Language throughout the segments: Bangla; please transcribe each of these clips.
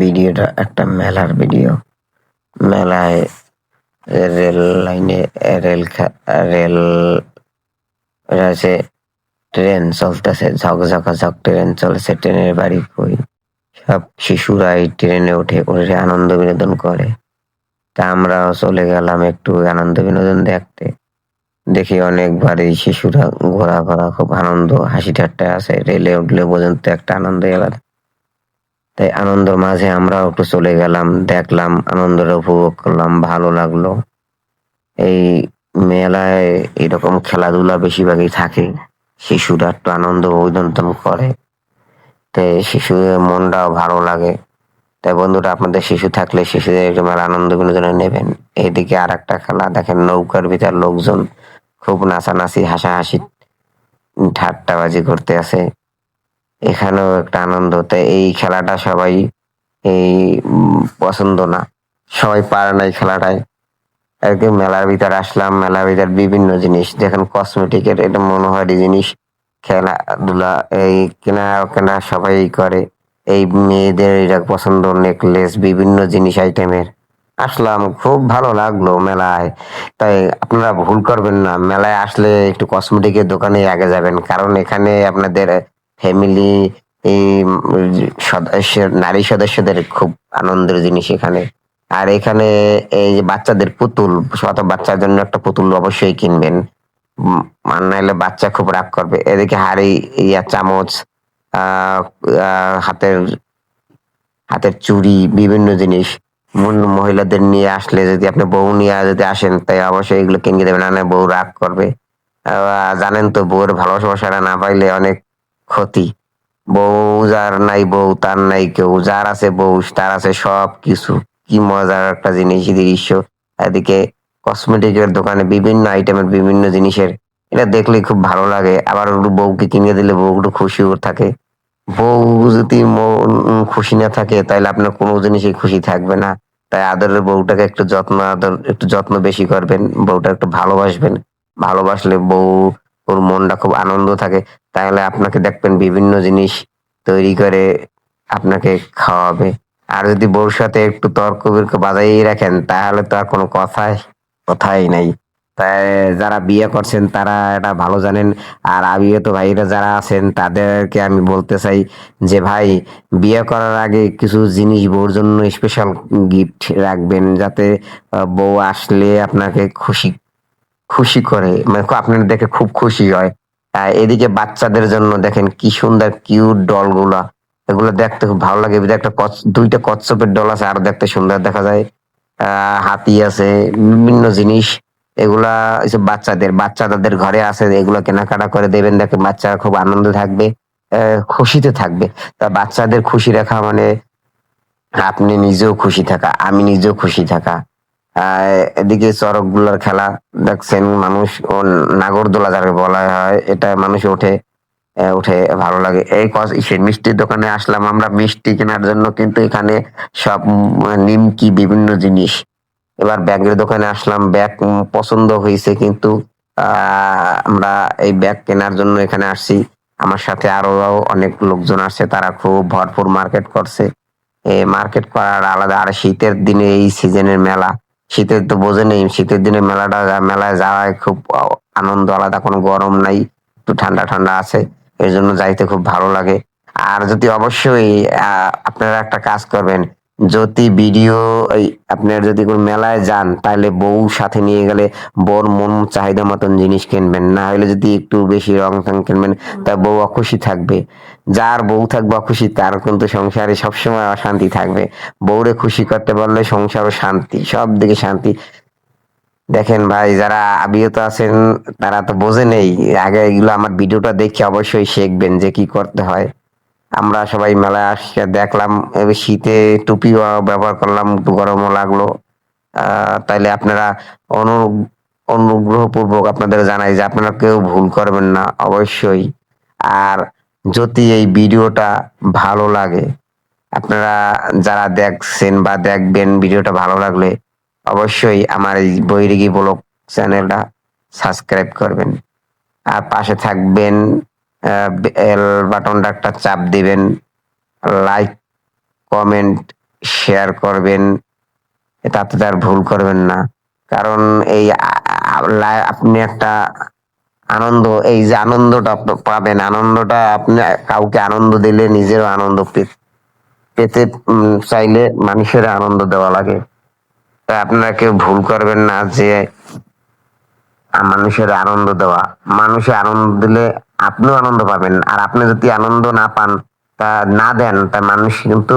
ভিডিওটা, একটা মেলার ভিডিও। মেলায় রেল লাইনে, রেল রেল আছে ট্রেন চলতেছে, ঝক ঝক ঝক, ট্রেন চলছে, ট্রেনের বাড়ি কই? সব শিশুরা এই ট্রেনে ওঠে ওঠে আনন্দ বিনোদন করে। তা আমরাও চলে গেলাম একটু আনন্দ বিনোদন দেখতে। দেখি অনেকবার এই শিশুরা ঘোরাফেরা, খুব আনন্দ, হাসি ঠাট্টা আছে। রেলে উঠলে পর্যন্ত একটা আনন্দ আলাদা। তাই আনন্দের মাঝে আমরাও একটু চলে গেলাম, দেখলাম আনন্দটা উপভোগ করলাম, ভালো লাগল। এই মেলায় এরকম খেলাধুলা বেশিরভাগই থাকে, শিশুরা একটু আনন্দ বিনোদন করে। তাই শিশুদের মনটাও ভালো লাগে। তাই বন্ধুরা, আপনাদের শিশু থাকলে শিশুদের মেলা আনন্দ বিনোদনে নেবেন। এইদিকে আর একটা খেলা, দেখেন নৌকার ভিতর লোকজন খুব নাচানাচি, হাসাহাসি, ঠাট্টাবাজি করতে আছে এখানেও একটা আনন্দ। তাই এই খেলাটা সবাই এই পছন্দ না। সবাই পারে না এই খেলাটায়। একদিন মেলার ভিতর আসলাম, মেলার ভিতর বিভিন্ন জিনিস, দেখেন কসমেটিকের এটা মনোহারি জিনিস, খেলাধুলা, এই কেনা কেনা সবাই করে। এই মেয়েদের এটা পছন্দ নেকলেস বিভিন্ন জিনিস আইটেমের আসলাম, খুব ভালো লাগল মেলায়। তাই আপনারা ভুল করবেন না, মেলায় আসলে একটু কসমেটিকের দোকানে আগে যাবেন। কারণ এখানে আপনাদের ফ্যামিলি সদস্য, নারী সদস্যদের খুব আনন্দের জিনিস এখানে। আর এখানে এই যে বাচ্চাদের পুতুল, শত বাচ্চার জন্য একটা পুতুল অবশ্যই কিনবেন। আর বাচ্চা খুব রাগ করবে। এদিকে হাড়ি, ইয়া, চামচ হাতের হাতের চুড়ি, বিভিন্ন জিনিস। মহিলাদের নিয়ে আসলে যদি আপনি বউ নিয়ে যদি আসেন, তাই অবশ্যই এগুলো কিনে দেবেন। না বউ রাগ করবে। জানেন তো, বউয়ের ভালোবাসাটা না পাইলে অনেক ক্ষতি। বউ যার নাই, বউ তার নাই, কেউ যার আছে বউ, তার আছে সব কিছু কি মজার একটা জিনিস দৃশ্য। এদিকে কসমেটিকের দোকানে বিভিন্ন আইটেমের বিভিন্ন জিনিসের, এটা দেখলে খুব ভালো লাগে। আবার একটু বউকে কিনে দিলে বউ একটু খুশিও থাকে। বউ যদি মন খুশি না থাকে তাহলে আপনার কোনো জিনিসই খুশি থাকবে না। তাই আদরের বউটাকে একটু যত্ন, আদর, একটু যত্ন বেশি করবেন, বউটা একটু ভালোবাসবেন। ভালোবাসলে বউ ওর মনটা খুব আনন্দ থাকে। তাহলে আপনাকে দেখবেন বিভিন্ন জিনিস তৈরি করে আপনাকে খাওয়াবে। আর যদি বউর সাথে একটু তর্ক বির্ক বাজাইয়ে রাখেন, তাহলে তো আর কোনো কথাই কথাই নাই। তাই যারা বিয়ে করছেন, তারা এটা ভালো জানেন। আর আবিগত ভাইরা যারা আছেন, তাদেরকে আমি বলতে চাই যে, ভাই, বিয়ে করার আগে কিছু জিনিস বউর জন্য স্পেশাল গিফট রাখবেন। যাতে বউ আসলে আপনাকে খুশি খুশি করে মানে আপনার দেখে খুব খুশি হয়। এদিকে বাচ্চাদের জন্য দেখেন কি সুন্দর কিউট ডলগুলা এগুলো দেখতে খুব ভালো লাগে। একটা দুইটা কচ্ছপের ডল আছে, আর দেখতে সুন্দর দেখা যায়। হাতি আছে, বিভিন্ন জিনিস। এগুলা এসব বাচ্চাদের বাচ্চা তাদের ঘরে আছে, এগুলো কেনাকাটা করে দেবেন। দেখে বাচ্চারা খুব আনন্দ থাকবে খুশিতে থাকবে। তা বাচ্চাদের খুশি রাখা মানে আপনি নিজেও খুশি থাকা, আমি নিজেও খুশি থাকা। এদিকে চরকগুলার খেলা দেখছেন মানুষ, ও নাগরদোলা যাকে বলা হয়, এটা মানুষ ওঠে উঠে ভালো লাগে। এই কস- সে মিষ্টির দোকানে আসলাম আমরা, মিষ্টি কেনার জন্য কিন্তু এখানে সব নিমকি, বিভিন্ন জিনিস। এবার ব্যাগের দোকানে আসলাম, ব্যাগ পছন্দ হয়েছে কিন্তু আমরা এই ব্যাগ কেনার জন্য এখানে আসছি। আমার সাথে আরও অনেক লোকজন আসছে, তারা খুব ভরপুর মার্কেট করছে। এই মার্কেট করার আলাদা, আর শীতের দিনে এই সিজনের মেলা শীতের তো বোঝেনি শীতের দিনে মেলাটা, মেলায় যাওয়ায় খুব আনন্দ আলাদা, কোনো গরম নাই, একটু ঠান্ডা ঠান্ডা আছে এই জন্য যাইতে খুব ভালো লাগে। আর যদি অবশ্যই আপনারা একটা কাজ করবেন যদি ভিডিও আপনার যদি কোনো মেলায় যান, তাহলে বউ সাথে নিয়ে গেলে বউর মন চাহিদা মতন জিনিস কিনবেন। না হলে যদি একটু বেশি রং টং কিনবেন, তা বউ অখুশি থাকবে। যার বউ থাকবে অখুশি, তার কিন্তু সংসারে সবসময় অশান্তি থাকবে। বউরে খুশি করতে পারলে সংসারও শান্তি, সব দিকে শান্তি। দেখেন ভাই, যারা আবিহত আছেন, তারা তো বোঝে নেই। আগে এগুলো আমার ভিডিওটা দেখে অবশ্যই শিখবেন যে কি করতে হয়। আমরা সবাই মেলায় আসছে দেখলাম শীতে টুপিও ব্যবহার করলাম, একটু গরমও লাগল। তাইলে আপনারা অনু, অনুগ্রহপূর্বক আপনাদের জানাই যে আপনারা কেউ ভুল করবেন না, অবশ্যই। আর যদি এই ভিডিওটা ভালো লাগে, আপনারা যারা দেখছেন বা দেখবেন ভিডিওটা ভালো লাগলে অবশ্যই আমার এই বৈরিগি ব্লগ চ্যানেলটা সাবস্ক্রাইব করবেন। আর পাশে থাকবেন বেল বাটনটা একটা চাপ দিবেন লাইক কমেন্ট শেয়ার করবেন, তাতে তার ভুল করবেন না। কারণ এই আপনি একটা আনন্দ, এই যে আনন্দটা পাবেন, আনন্দটা আপনি কাউকে আনন্দ দিলে নিজেরও আনন্দ পেতে চাইলে মানুষের আনন্দ দেওয়া লাগে। তাই আপনারা কেউ ভুল করবেন না যে মানুষের আনন্দ দেওয়া। মানুষের আনন্দ দিলে আপনিও আনন্দ পাবেন। আর আপনি যদি আনন্দ না পান, তা না দেন, তা মানুষ কিন্তু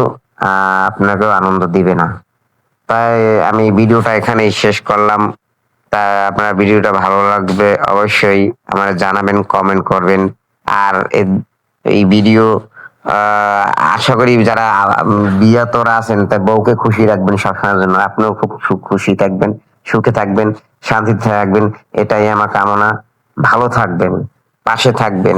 আপনাকেও আনন্দ দিবে না। তাই আমি ভিডিওটা এখানেই শেষ করলাম। তা আপনার ভিডিওটা ভালো লাগবে অবশ্যই আমার জানাবেন কমেন্ট করবেন। আর এই ভিডিও আশা করি যারা বিয়াতরা আছেন, তা বউকে খুশি রাখবেন সবসময়ের জন্য। আপনিও খুব খুশি থাকবেন, সুখে থাকবেন, শান্তিতে থাকবেন। এটাই আমার কামনা। ভালো থাকবেন। পাশে থাকবেন।